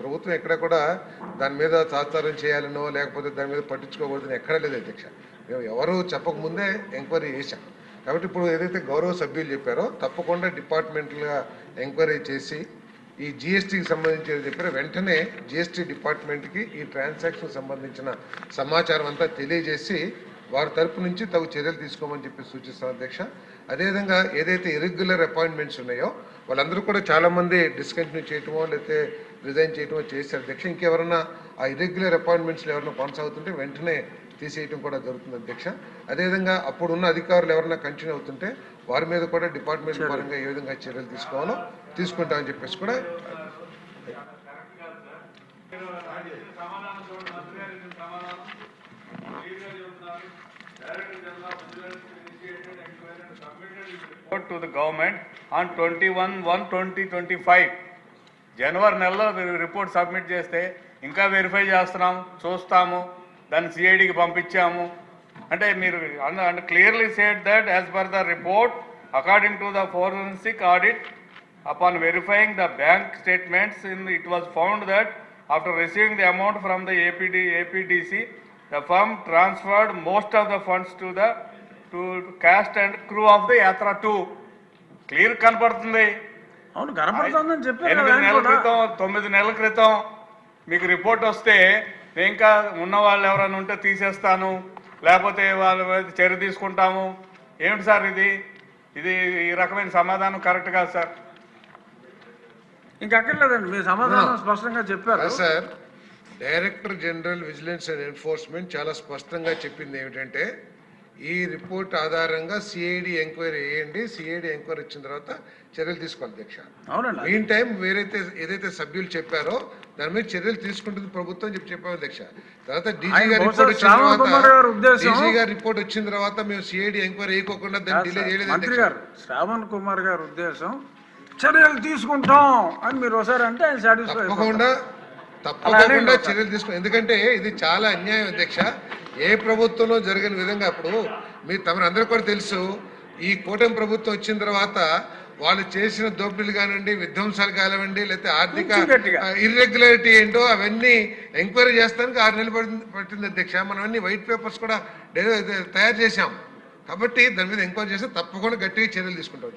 ప్రభుత్వం ఎక్కడ కూడా దాని మీద తాత్సారం చేయాలనో లేకపోతే దాని మీద పట్టించుకోకూడదని ఎక్కడ లేదు అధ్యక్ష. మేము ఎవరు చెప్పకముందే ఎంక్వైరీ చేశాం. కాబట్టి ఇప్పుడు ఏదైతే గౌరవ సభ్యులు చెప్పారో తప్పకుండా డిపార్ట్మెంట్గా ఎంక్వైరీ చేసి ఈ జిఎస్టీకి సంబంధించి చెప్పారో వెంటనే జిఎస్టీ డిపార్ట్మెంట్కి ఈ ట్రాన్సాక్షన్ సంబంధించిన సమాచారం అంతా తెలియజేసి వారి తరపు నుంచి తగు చర్యలు తీసుకోమని చెప్పి సూచిస్తాను అధ్యక్ష. అదేవిధంగా ఏదైతే ఇరెగ్యులర్ అపాయింట్మెంట్స్ ఉన్నాయో వాళ్ళందరూ కూడా చాలామంది డిస్కంటిన్యూ చేయటమో లేకపోతే రిజైన్ చేయటమో చేశారు. అధ్యక్ష ఇంకెవరన్నా ఆ ఇరెగ్యులర్ అపాయింట్మెంట్స్లో ఎవరైనా కొనసాగుతుంటే వెంటనే తీసేయటం కూడా జరుగుతుంది అధ్యక్ష. అదేవిధంగా అప్పుడున్న అధికారులు ఎవరైనా కంటిన్యూ అవుతుంటే వారి మీద కూడా డిపార్ట్మెంట్ పరంగా ఏ విధంగా చర్యలు తీసుకోవాలో తీసుకుంటామని చెప్పేసి కూడా to the government on 21 1 2025 జనవరి నెలలో రిపోర్ట్ సబ్మిట్ చేస్తే ఇంకా వెరిఫై చేస్తున్నాం చూస్తాము దాన్ని సిఐడికి పంపించాము. అంటే మీరు అంటే clearly state that as per the report according to the forensic audit upon verifying the bank statements in it was found that after receiving the amount from the APD APDC the firm transferred most of the funds to the to cast and crew of the Yatra two clear కనపడుతుంది? అవును కనపడుతుందని చెప్పారు కదా ఎనిమిది నెలల. క్రితం తొమ్మిది నెలల క్రితం మీకు రిపోర్ట్ వస్తే నేను ఇంకా ఉన్న వాళ్ళు ఎవరైనా ఉంటే తీసేస్తాను లేకపోతే వాళ్ళ మీద చర్య తీసుకుంటాము. ఏమిటి సార్ ఇది? ఇది ఈ రకమైన సమాధానం కరెక్ట్ కాదు సార్. ఇంకా అక్కర్లేదండి మీ సమాధానం స్పష్టంగా చెప్పారు. Sir director general vigilance and enforcement చాలా స్పష్టంగా చెప్పింది ఏమిటంటే ఈ రిపోర్ట్ ఆధారంగా సిఐడి ఎంక్వైరీ వేయండి సిఐడి ఎంక్వైరీ వచ్చిన తర్వాత చర్యలు తీసుకోవాలి అధ్యక్ష. అవునండి. మీన్ టైం వేరైతే ఏదైతే సభ్యులు చెప్పారో దాని మీద చర్యలు తీసుకుంటుంది ప్రభుత్వం చెప్పి చెప్పాము అధ్యక్ష. తర్వాత డీజీ గారి రిపోర్ట్ వచ్చిన తర్వాత డీజీ గారి రిపోర్ట్ వచ్చిన తర్వాత మేము సిఐడి ఎంక్వైరీ వేయకోకుండా దాన్ని డిలే చేయలేదు గారు శ్రావణ్ కుమార్ గారి ఉద్దేశం చర్యలు తీసుకుంటాం అని మీరు ఒకసారి అంటే సాటిస్ఫై తప్పకుండా తప్పకుండా చర్యలు తీసుకుని ఎందుకంటే ఇది చాలా అన్యాయం అధ్యక్ష. ఏ ప్రభుత్వంలో జరిగిన విధంగా అప్పుడు మీ తమరందరూ కూడా తెలుసు ఈ కూటమి ప్రభుత్వం వచ్చిన తర్వాత వాళ్ళు చేసిన దోపిడీలు కానివ్వండి విధ్వంసాలు కానివ్వండి లేకపోతే ఆర్థిక. ఇర్రెగ్యులారిటీ ఏంటో అవన్నీ ఎంక్వైరీ చేస్తానికి ఆరు నెలలు పడింది పట్టింది అధ్యక్ష. మనం అన్ని వైట్ పేపర్స్ కూడా డెలివరీ తయారు చేశాం. కాబట్టి దాని మీద ఎంక్వైరీ చేస్తే తప్పకుండా గట్టిగా చర్యలు తీసుకుంటాం.